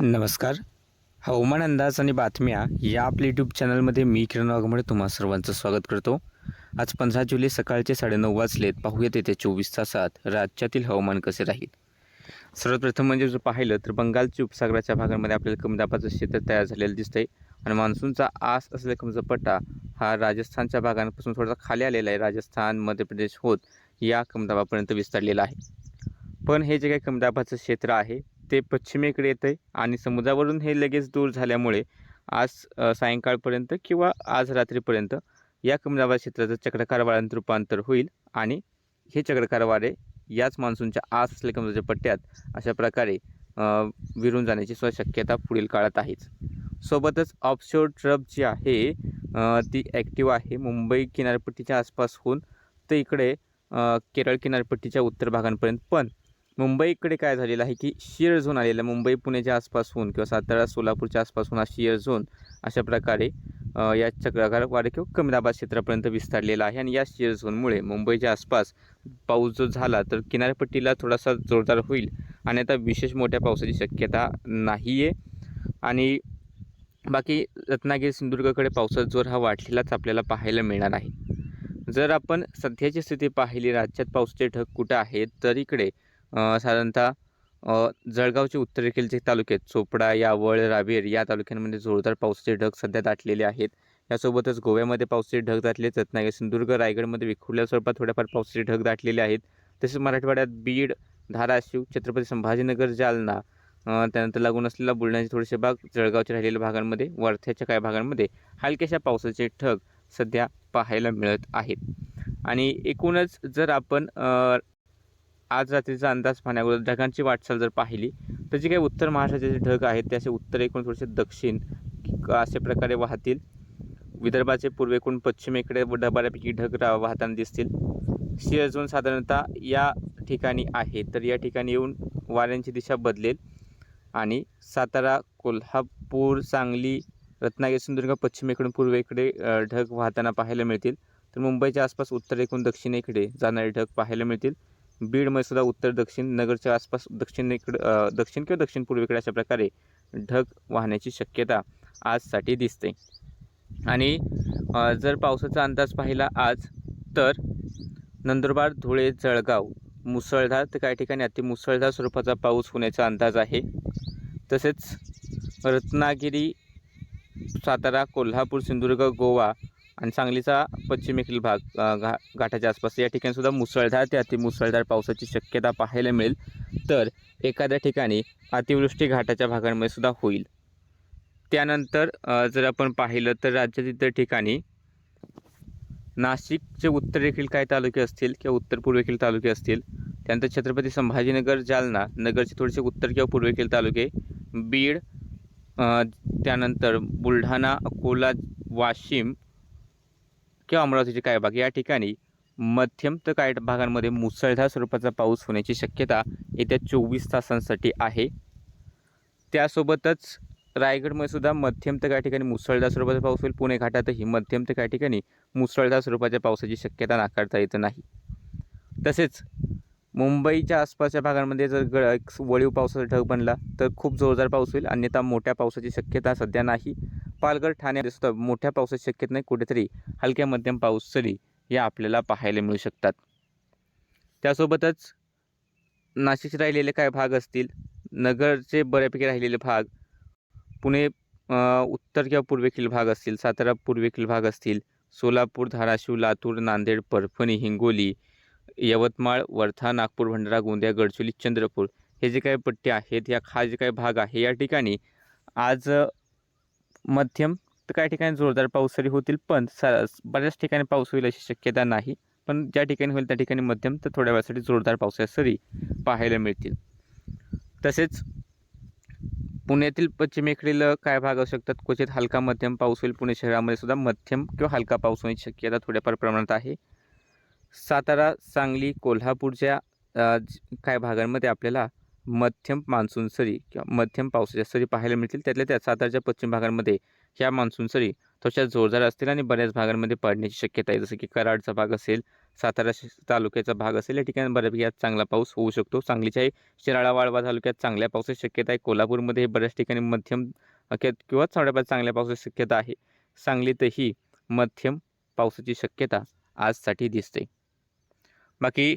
नमस्कार. हवामान अंदाज आणि बातम्या या आपल्या यूट्यूब चॅनलमध्ये मी किरण वाघमोडे तुम्हा सर्वांचं स्वागत करतो. आज पंधरा जुलै सकाळचे साडेनऊ वाजलेत. पाहूयात येत्या चोवीस तासात राज्यातील हवामान कसे राहील. सर्वप्रथम म्हणजे जर पाहिलं तर बंगालच्या उपसागराच्या भागांमध्ये आपल्याला कमी दाबाचं क्षेत्र तयार झालेलं दिसतंय. आणि मान्सूनचा आस असलेला कमजपट्टा पट्टा हा राजस्थानच्या भागांपासून थोडासा खाली आलेला आहे. राजस्थान मध्य प्रदेश होत या कमी दाबापर्यंत विस्तारलेला आहे. पण हे जे काही कमी दाबाचं क्षेत्र आहे ते पश्चिमेकडे येतं आहे आणि समुद्रावरून हे लगेच दूर झाल्यामुळे आज सायंकाळपर्यंत किंवा आज रात्रीपर्यंत या कमी क्षेत्राचं चक्रकार वाऱ्यांत रूपांतर होईल आणि हे चक्रकार वारे याच मान्सूनच्या आस असलेल्या कमी पट्ट्यात अशा प्रकारे विरून जाण्याची शक्यता पुढील काळात आहेच. सोबतच ऑफशोर ट्रफ जी आहे ती ॲक्टिव्ह आहे मुंबई किनारपट्टीच्या आसपास होऊन तर इकडे केरळ किनारपट्टीच्या उत्तर भागांपर्यंत पण मुंबईकडे काय झालेलं आहे की शिअर झोन आलेला आहे. मुंबई पुण्याच्या आसपासहून किंवा सातारा सोलापूरच्या आसपासून हा शिअर झोन अशा प्रकारे या चक्राकार वारे किंवा कमी क्षेत्रापर्यंत विस्तारलेला आहे. आणि या शिअर झोनमुळे मुंबईच्या आसपास पाऊस जो झाला तर किनारपट्टीला थोडासा जोरदार होईल. आणि आता विशेष मोठ्या पावसाची शक्यता नाही आहे आणि बाकी रत्नागिरी सिंधुदुर्गकडे पावसाचा जोर हा वाढलेलाच आपल्याला पाहायला मिळणार आहे. जर आपण सध्याची स्थिती पाहिली राज्यात पावसाचे ढग कुठं आहेत तर इकडे साधारणतः जळगावचे उत्तरेकडील जे तालुके आहेत चोपडा यावळ रावेर या तालुक्यांमध्ये जोरदार पावसाचे ढग सध्या दाटलेले आहेत. यासोबतच गोव्यामध्ये पावसाचे ढग दाटले रत्नागिरी सिंधुदुर्ग रायगडमध्ये विखुरल्या स्वरूपात थोड्याफार पावसाचे ढग दाटलेले आहेत. तसेच मराठवाड्यात बीड धाराशिव छत्रपती संभाजीनगर जालना त्यानंतर लागून असलेला बुलढाण्याचे थोडेसे भाग जळगावच्या राहिलेल्या भागांमध्ये वर्ध्याच्या काही भागांमध्ये हलक्याशा पावसाचे ढग सध्या पाहायला मिळत आहेत. आणि एकूणच जर आपण आज रात्रीचा अंदाज पाहण्याअगोदर ढगांची वाटचाल जर पाहिली तर जे काही उत्तर महाराष्ट्राचे जे ढग आहेत ते असे उत्तर थोडेसे दक्षिण अशा प्रकारे वाहतील. विदर्भाचे पूर्वेकडून पश्चिमेकडे व बऱ्यापैकी ढग रा वाहताना दिसतील. शिअर झोन साधारणतः या ठिकाणी आहे तर या ठिकाणी येऊन वाऱ्यांची दिशा बदलेल. आणि सातारा कोल्हापूर सांगली रत्नागिरी सिंधुदुर्ग पश्चिमेकडून पूर्वेकडे ढग वाहताना पाहायला मिळतील. तर मुंबईच्या आसपास उत्तरेकडून दक्षिणेकडे जाणारे ढग पाहायला मिळतील. बीडमध्ये सुद्धा उत्तर दक्षिण नगरच्या आसपास दक्षिणेकडे दक्षिण किंवा दक्षिण पूर्वेकडे अशा प्रकारे ढग वाहण्याची शक्यता आजसाठी दिसते. आणि जर पावसाचा अंदाज पाहिला आज तर नंदुरबार धुळे जळगाव मुसळधार तर काही ठिकाणी अति मुसळधार स्वरूपाचा पाऊस होण्याचा अंदाज आहे. तसेच रत्नागिरी सातारा कोल्हापूर सिंधुदुर्ग गोवा आणि सांगलीचा पश्चिमेकडील भाग घा घाटाच्या आसपास या ठिकाणीसुद्धा मुसळधार ते अतिमुसळधार पावसाची शक्यता पाहायला मिळेल. तर एखाद्या ठिकाणी अतिवृष्टी घाटाच्या भागांमध्ये सुद्धा होईल. त्यानंतर जर आपण पाहिलं तर राज्यातील इतर ठिकाणी नाशिकचे उत्तरेखील काही तालुके असतील किंवा उत्तर पूर्वेखील तालुके असतील त्यानंतर छत्रपती संभाजीनगर जालना नगरचे थोडेसे उत्तर किंवा पूर्वेखील तालुके बीड त्यानंतर बुलढाणा अकोला वाशिम किंवा अमरावतीचे काही भाग या ठिकाणी मध्यम तर काही भागांमध्ये मुसळधार स्वरूपाचा पाऊस होण्याची शक्यता येत्या चोवीस तासांसाठी आहे. त्यासोबतच रायगडमध्ये सुद्धा मध्यम तर काही ठिकाणी मुसळधार स्वरूपाचा पाऊस होईल. पुणे घाटातही मध्यम तर काही ठिकाणी मुसळधार स्वरूपाच्या पावसाची शक्यता नाकारता येत नाही. तसेच मुंबईच्या आसपासच्या भागांमध्ये जर ग वळीव पावसाचा ढग बनला तर खूप जोरदार पाऊस होईल. अन्यथा मोठ्या पावसाची शक्यता सध्या नाही. पालघर ठाणे सुद्धा मोठ्या पावसाची शक्यता नाही कुठेतरी हलक्या मध्यम पाऊस सरी या आपल्याला पाहायला मिळू शकतात. त्यासोबतच नाशिकचे राहिलेले काय भाग असतील? नगरचे बऱ्यापैकी राहिलेले भाग. पुणे उत्तर किंवा पूर्वेखील भाग असतील. सातारा पूर्वेखील भाग असतील. सोलापूर धाराशिव लातूर नांदेड परभणी हिंगोली यवतमाळ वर्धा नागपूर भंडारा गोंदिया गडचिरोली चंद्रपूर हे जे काही पट्टे आहेत या खा जे काही भाग आहे या ठिकाणी आज मध्यम तर काही ठिकाणी जोरदार पाऊस तरी होतील पण सा बऱ्याच ठिकाणी पाऊस होईल अशी शक्यता नाही. पण ज्या ठिकाणी होईल त्या ठिकाणी मध्यम तर थोड्या वेळासाठी जोरदार पावसाच्या सरी पाहायला मिळतील. तसेच पुण्यातील पश्चिमेकडील काय भाग असू शकतात. क्वचित हलका मध्यम पाऊस होईल. पुणे शहरामध्ये सुद्धा मध्यम किंवा हलका पाऊस होण्याची शक्यता थोड्याफार प्रमाणात आहे. सातारा सांगली कोल्हापूरच्या काय काही भागांमध्ये आपल्याला मध्यम मान्सून सरी किंवा मध्यम पावसाच्या सरी पाहायला मिळतील. त्यातल्या त्यात सातारच्या पश्चिम भागांमध्ये ह्या मान्सून सरी थोड्याशा जोरदार असतील आणि बऱ्याच भागांमध्ये पडण्याची शक्यता आहे. जसं की कराडचा भाग असेल सातारा तालुक्याचा भाग असेल या ठिकाणी बऱ्यापैकी आज चांगला पाऊस होऊ शकतो. सांगलीच्या शिराळा वाळवा तालुक्यात चांगल्या पावसाची शक्यता आहे. कोल्हापूरमध्ये बऱ्याच ठिकाणी मध्यम किंवा थोड्याफार चांगल्या पावसाची शक्यता आहे. सांगलीतही मध्यम पावसाची शक्यता आजसाठी दिसते. बाकी